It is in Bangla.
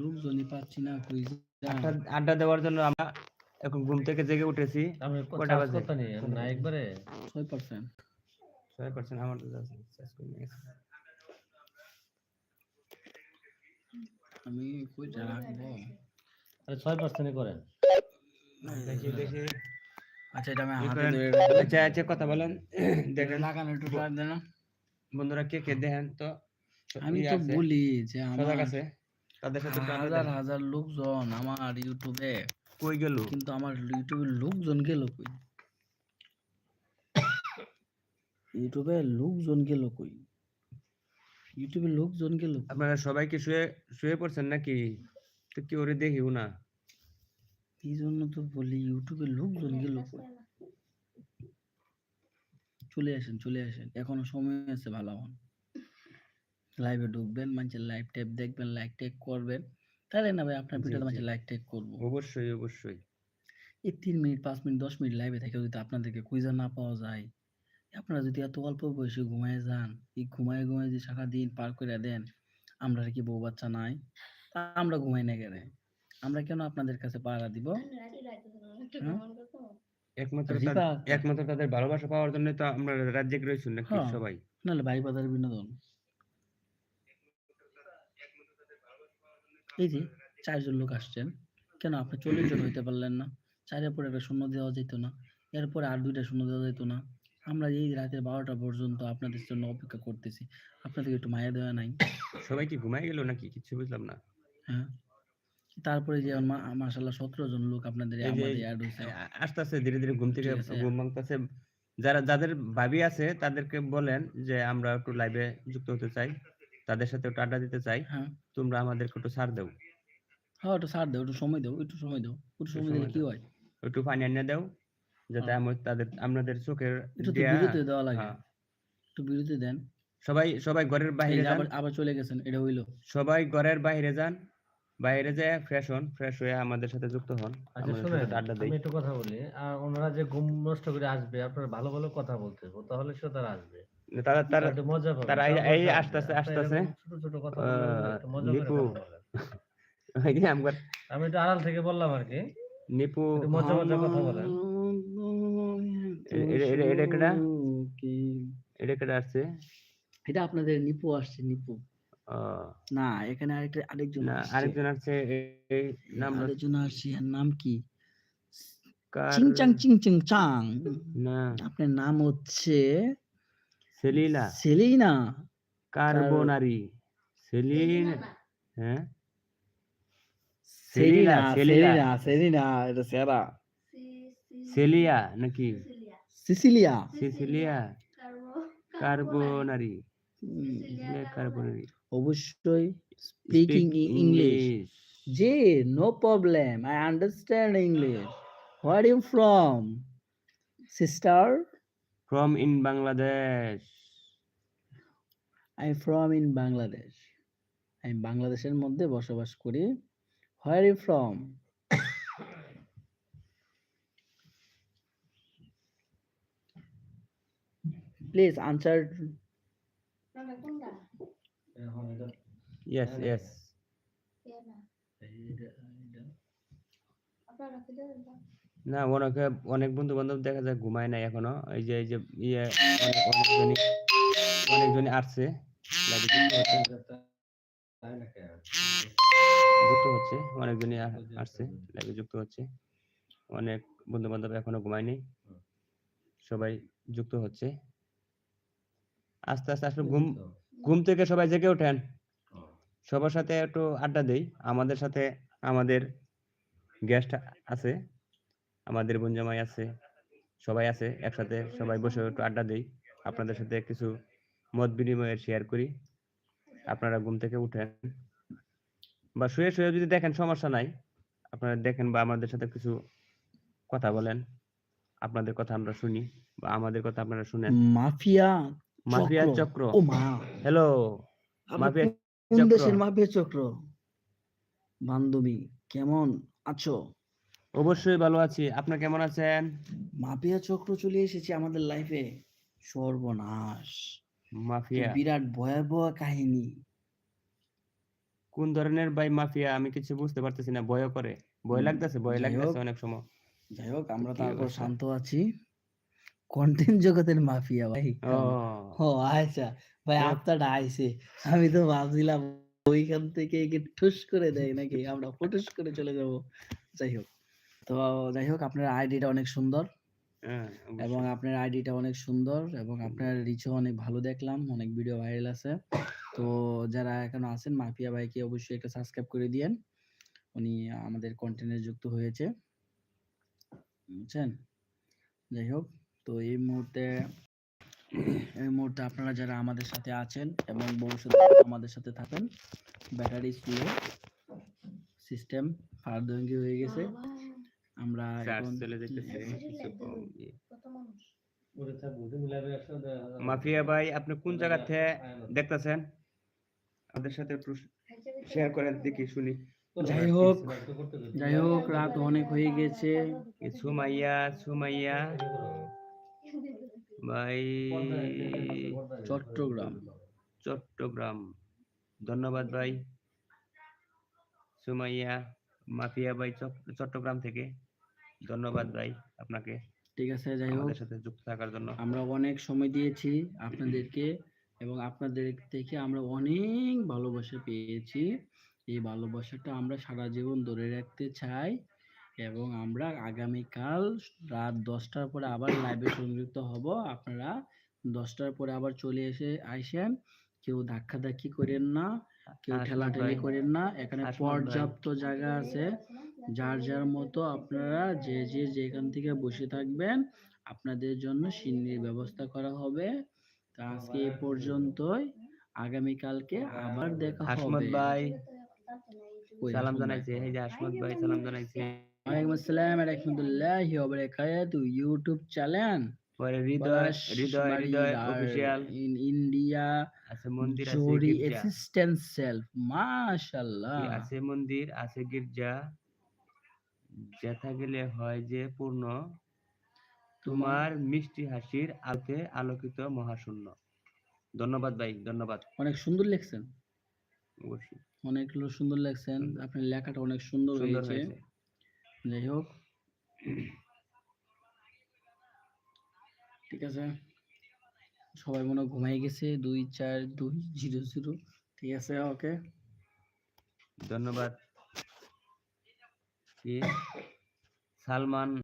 লোকজনই পাচ্ছি না কই আড্ডা আড্ডা দেওয়ার জন্য আমরা এখন ঘুম থেকে জেগে উঠেছি। কটা বাজে? না একবারে? ছয় পার্সেন্ট ছয় পার্সেন্ট আমার শেষ করে নিয়ে গেছে। আমি কই রাখব আরে ছয় পার্সেন্টই করেন। দেখি দেখি আচ্ছা এটা আমি হাতে ধরে আচ্ছা আচ্ছা কথা বলেন। দেখেন। লাগানো একটু দেন। বন্ধুরা কে কে দেখেন তো? আমি তো বলি যে আমার আছে তাদের সাথে হাজার হাজার লোকজন আমার ইউটিউবে কই গেল? কিন্তু আমার ইউটিউবে লোকজন গেল কই? ইউটিউবে লোকজন গেল কই? ইউটিউবে লোকজন গেল আপনারা সবাই কি শুয়ে শুয়ে পড়ছেন নাকি? তো কি ওরে দেখিও না? এই জন্য তো বলি ইউটিউবে লোকজন গেল কই? চলে আসেন চলে আসেন। এখনও সময় আছে ভালো হন। লাইভে ঢুকবেন মানুষের লাইভ টাইপ দেখবেন লাইক টেক করবেন তাহলে না ভাই আপনার ভিডিওতে মানুষের লাইক টেক করব। অবশ্যই অবশ্যই। এই তিন মিনিট পাঁচ মিনিট দশ মিনিট লাইভে থেকে যদি আপনাদেরকে কুইজা না পাওয়া যায় আপনারা যদি এত অল্প বয়সে ঘুমায় যান এই ঘুমায় ঘুমায় যদি সারা দিন পার করে দেন আমরা কি বউ বাচ্চা নাই আমরা ঘুমাই না গেলে আমরা কেন আপনাদের কাছে পাহারা দিব? হ্যাঁ? একমাত্র তাদের- একমাত্র তাদের ভালোবাসা পাওয়ার জন্য তো আমরা রাজ্যে রয়েছি নাকি হ্যাঁ। সবাই? নাহলে ভাই বাজার বিনোদন। এই যে চারজন লোক আসছেন কেন আপনি চল্লিশ জন হইতে পারলেন না? চারের পরে একটা শূন্য দেওয়া যেত না এরপরে আর দুইটা শূন্য দেওয়া যেত না। আমরা এই রাতের বারোটা পর্যন্ত আপনাদের জন্য অপেক্ষা করতেছি। আপনাদের একটু মায়া দেওয়া নাই? সবাই কি ঘুমাই গেল নাকি? কিছু বুঝলাম না। হ্যাঁ। তারপরে যে মাসাল্লাহ সতেরো জন লোক আপনাদের আস্তে আস্তে ধীরে ধীরে ঘুম থেকে ঘুম ভাঙতেছে। যারা যাদের ভাবি আছে তাদেরকে বলেন যে আমরা একটু লাইভে যুক্ত হতে চাই। তাদের সাথে একটু আড্ডা দিতে চাই হ্যাঁ। তোমরা আমাদেরকে একটু ছাড় দাও। হ্যাঁ একটু ছাড় দাও একটু সময় দাও একটু সময় দাও একটু সময় দিলে কি হয়? একটু পানি এনে দাও যাতে হ্যাঁ। আমার তাদের আপনাদের চোখের একটু বিরতি দেওয়া লাগে। হ্যাঁ। একটু বিরতি দেন। সবাই সবাই ঘরের বাইরে যান। আবার চলে গেছেন এটা হইল। সবাই ঘরের বাইরে যান বাইরে যায় ফ্রেশ হন ফ্রেশ হয়ে আমাদের সাথে যুক্ত হন আচ্ছা আমাদের শুনেন সাথে আড্ডা দেই। আমি একটু কথা বলি। আর ওনারা যে ঘুম নষ্ট করে আসবে আপনারা ভালো ভালো কথা বলতে তাহলে সে তারা আসবে। তারা তারা এই-। ছোট ছোট কথা আমি একটু আড়াল থেকে বললাম আর কি। নিপু মজা মজা কথা এ- এটা কেডা? কি? এটা কেটে আসছে? এটা আপনাদের নিপু আসছে নিপু। না এখানে আরেকটা আরেকজন আরেকজন আসছে এই- এই নাম আরেকজন আসছে নাম কি? কার চিং চাং চিং চিং চাং। না। আপনার নাম হচ্ছে সেলিলা সেলিনা কার্বনারি সেলিন হ্যাঁ সেলিনা সেলিনা, সেলিনা সেলিনা এটা সেরা সেলিয়া নাকি সিসিলিয়া সিসিলিয়া কার্বনারি হুম, কার্বনারি অবশ্যই speaking English G no problem I understand English where you from sister from in Bangladesh I from in Bangladesh আমি বাংলাদেশের মধ্যে বসবাস করি। Where you from please answer yes yes এইটা- না অনেকে অনেক বন্ধু বান্ধব দেখা যায় ঘুমায় নাই এখনও। এই যে এই যে ইয়ে অনেকজনই অনেকজনই আসছে। যুক্ত হচ্ছে। তাই নাকি? যুক্ত হচ্ছে অনেকজনই আসছে লাইভে যুক্ত হচ্ছে। অনেক বন্ধু বান্ধব এখনও ঘুমায়নি। সবাই যুক্ত হচ্ছে। আস্তে আস্তে আসলে ঘুম ঘুম থেকে সবাই জেগে ওঠেন। সবার সাথে একটু আড্ডা দেই। আমাদের সাথে আমাদের গেস্ট আছে। আমাদের বঞ্জামাই আছে সবাই আছে একসাথে সবাই বসে একটু আড্ডা দেই। আপনাদের সাথে কিছু মত বিনিময়ের শেয়ার করি। আপনারা ঘুম থেকে উঠেন বা শুয়ে শুয়ে যদি দেখেন সমস্যা নাই আপনারা দেখেন বা আমাদের সাথে কিছু কথা বলেন। আপনাদের কথা আমরা শুনি বা আমাদের কথা আপনারা শুনেন। মাফিয়া মাফিয়া চক্র। হ্যালো মাফিয়া চক্র। মাফিয়া চক্র? বান্ধবী কেমন আছো? অবশ্যই ভালো আছি। আপনার কেমন আছেন? মাফিয়া চক্র চলে এসেছে আমাদের লাইফে সর্বনাশ। মাফিয়া। বিরাট ভয়াবহ কাহিনী। কোন ধরনের ভাই মাফিয়া? আমি কিছু বুঝতে পারতেছি না ভয় করে। ভয় লাগতেছে ভয় লাগতেছে অনেক সময়। যাই হোক আমরা তারপর শান্ত আছি। কন্টেন্ট জগতের মাফিয়া ভাই। ও। আচ্ছা। ভাই। আপনারটা আইছে। আমি তো ভাবছিলাম ওইখান থেকে ঠুস করে দেয় নাকি? আমরা ফুটুস করে চলে যাব। যাই হোক। তো যাই হোক আপনার আইডিটা অনেক সুন্দর। হ্যাঁ, এবং। আপনার আইডিটা অনেক সুন্দর এবং আপনার রিচও অনেক ভালো দেখলাম অনেক ভিডিও ভাইরাল আছে। তো যারা এখনও আছেন মাফিয়া ভাইকে অবশ্যই একটা সাবস্ক্রাইব করে দিয়েন। উনি আমাদের কন্টেন্টে যুক্ত হয়েছে। বুঝছেন? যাই হোক তো এই মুহূর্তে এই মুহূর্তে আপনারা যারা আমাদের সাথে আছেন এবং ভবিষ্যতে আমাদের সাথে থাকেন ব্যাটারি স্লো সিস্টেম ফারদঙ্গি হয়ে গেছে। আমরা এখন চলে যেতেছে। মাফিয়া ভাই আপনি কোন জায়গা থেকে দেখতেছেন? আমাদের সাথে একটু শেয়ার করেন দেখি শুনি। যাই হোক। যাই হোক রাত অনেক হয়ে গেছে। সুমাইয়া সুমাইয়া। ভাই চট্টগ্রাম। চট্টগ্রাম। ধন্যবাদ ভাই। সুমাইয়া মাফিয়া ভাই চট- চট্টগ্রাম থেকে। ধন্যবাদ ভাই আপনাকে। ঠিক আছে যাই হোক। সাথে যুক্ত থাকার জন্য। আমরা অনেক সময় দিয়েছি আপনাদেরকে এবং আপনাদের থেকে আমরা অনেক ভালোবাসা পেয়েছি। এই ভালোবাসাটা আমরা সারা জীবন ধরে রাখতে চাই এবং আমরা আগামীকাল রাত দশটার পরে আবার লাইভে সংযুক্ত হব। আপনারা দশটার পরে আবার চলে এসে আইসেন কেউ ধাক্কাধাক্কি করেন না কেউ ঠেলাঠেলি করেন না। এখানে পর্যাপ্ত জায়গা আছে। যার যার মতো আপনারা যে যে যেখান থেকে বসে থাকবেন আপনাদের জন্য সিন্নির ব্যবস্থা করা হবে। তা আজকে এই পর্যন্তই। আগামীকালকে আবার দেখা হাসমত হবে। ভাই। সালাম হাসমত ভাই? জানাইছে এই যে হাসমত ভাই সালাম জানাইছে। ওয়ালাইকুম আসসালাম রাহমাতুল্লাহি ওয়া ইউটিউব চ্যানেল পরে Hridoy Hridoy Hridoy official in India. আছে মন্দির আছে জোরি গির্জা। সেলফ মাশাআল্লাহ। আছে মন্দির আছে গির্জা। যেথা গেলে হয় যে পূর্ণ তোমার মিষ্টি হাসির আলোতে আলোকিত মহাশূন্য। ধন্যবাদ ভাই ধন্যবাদ। অনেক সুন্দর লেখছেন। অবশ্যই। অনেক সুন্দর লেখছেন। আপনার লেখাটা অনেক সুন্দর হয়েছে। যাই হোক। ঠিক আছে। সবাই মনে ঘুমাই গেছে। দুই চার দুই জিরো জিরো। ঠিক আছে ওকে। ধন্যবাদ। কি? সালমান